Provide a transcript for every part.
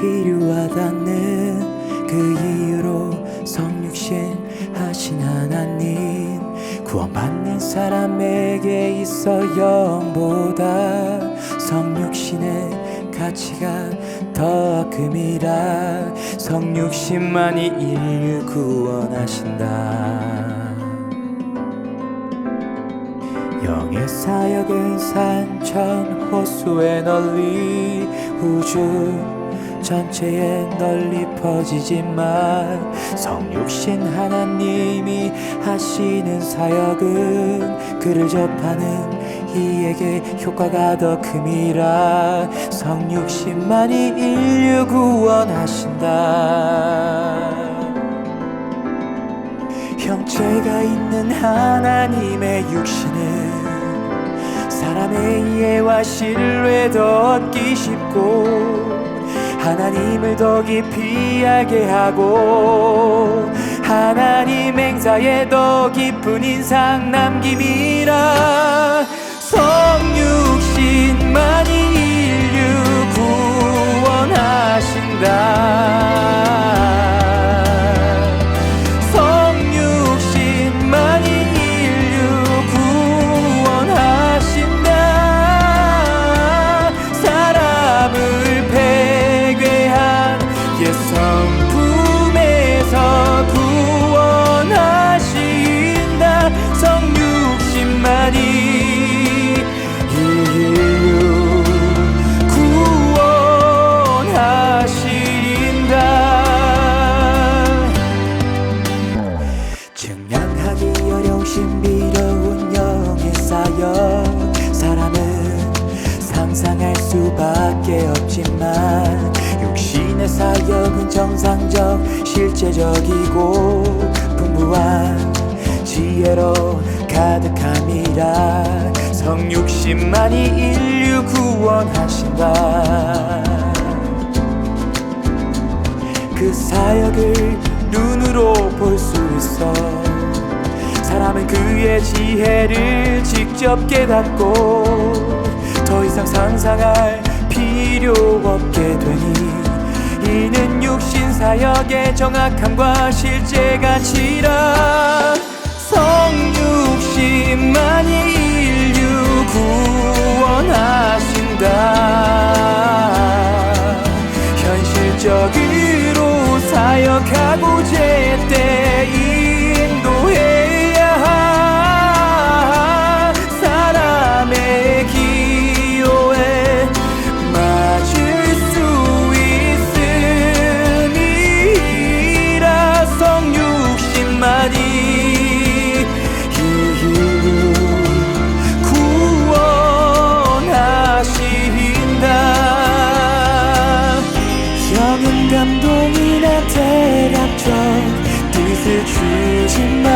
필요하다는 그 이유로 성육신 하신 하나님 구원받는 사람에게 있어 영보다 성육신의 가치가 더 큼이라. 성육신만이 인류 구원하신다 영의 사역은 산천 호수에 널리 우주 전체에 널리 퍼지지만 성육신 하나님이 하시는 사역은 그를 접하는 이에게 효과가 더 큼이라. 성육신만이 인류 구원하신다 형체가 있는 하나님의 육신은 사람의 이해와 신뢰도 얻기 쉽고 하나님을 더 깊이 알게 하고 하나님 행사에 더 깊은 인상 남김이라 성 신비로운 영의 사역 사람은 상상할 수밖에 없지만 육신의 사역은 정상적 실제적이고 풍부한 지혜로 가득함이라 성육신만이 인류 구원하신다. 그 사역을 눈으로 볼 수 있어 사람은 그의 지혜를 직접 깨닫고 더 이상 상상할 필요 없게 되니 이는 육신 사역의 정확함과 실제 가치라. 성육신만이 인류 구원하신다. 현실적으로 사역하고 제때 감동이나 대략적 뜻을 주지만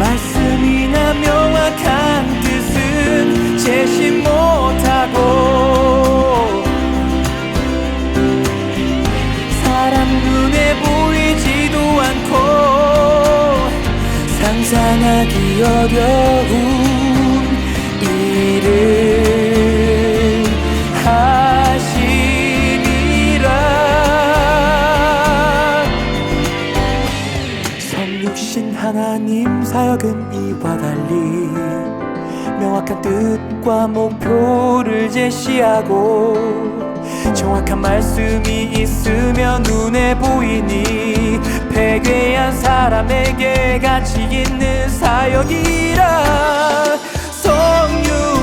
말씀이나 명확한 뜻은 제시 못하고 사람 눈에 보이지도 않고 상상하기 어려운 하나님 사역은 이와 달리 명확한 뜻과 목표를 제시하고 정확한 말씀이 있으면 눈에 보이니 패괴한 사람에게 가치 있는 사역이라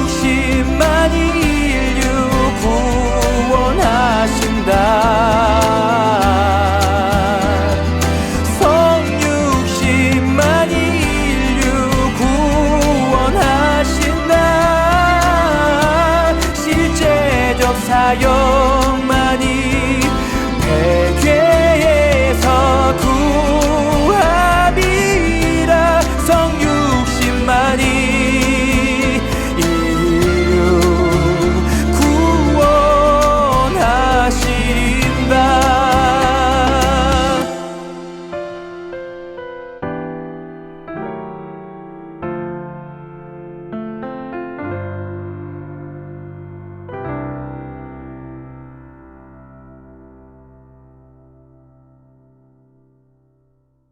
성육신만이 구